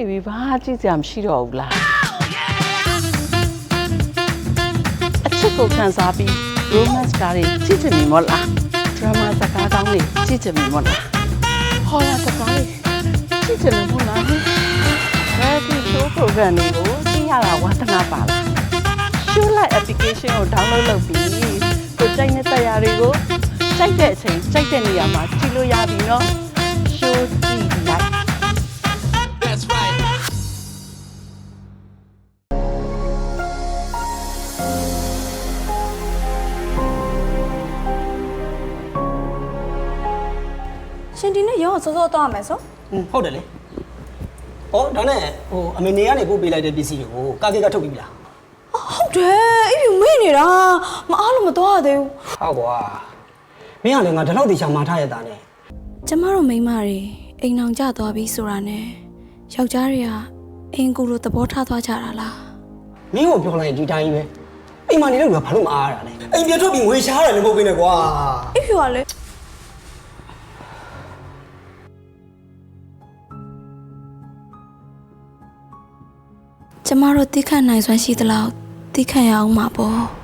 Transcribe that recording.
နေပြီဘာကြည့်စရာမရှိတော့ဘူးလားအချစ်ကိုခံစားပြီး romance ကားတွေကြည့်ချင်ပြီမို့လား drama စကားကောင်းတွေကြည့်ချင်ပြီမို့လားဟောရစကားတွေကြည့်ချင်လို့မို့လား reality show program တွေကိုကြည့်ရတာဝါသနာပါလား show light application ကို download လုပ်ပြီးကိုကြိုက်တဲ့တရားတွေကိုကြိုက်တဲ့အချိန်ကြိုက်တဲ့နေရာမှာကြည့်လို့ရပြီနော် show ရှင်ဒီနေ့ရောစောစောတော့ရမယ်ဆိုอืมဟုတ်တယ်လေ။အော်ဒါနဲ့ဟိုအမေနေကနေပို့ပေးလိုက်တဲ့ပစ္စည်းတွေကိုကာကေကထုတ်ပြီးပြီလားဟုတ်တယ်အိပ်ပြီးမေ့နေတာမအားလို့မတော့ရသေးဘူး။ဟာကွာ။မင်းကလည်းငါဒီလောက်တေချာမှာထားရတာနဲ့ကျမတို့မိန်းမတွေအိမ်အောင်ကြသွားပြီဆိုတာနဲ့ယောက်ျားတွေကအိမ်ကူလိုသဘောထားသွားကြတာလားမင်းကိုပြောလိုက်ရင်ဒီတိုင်းပဲ။အိမ်မှာနေလို့ကဘာလို့မအားရတာလဲ။အိမ်ပြထွက်ပြီးငွေရှားတယ်လည်းမဟုတ်ဘူးနဲ့ကွာအိပ်ဖြူကလေ ကျမတို့တိခတ်နိုင်စွမ်းရှိသလောက်တိခတ်ရအောင်မှာပေါ့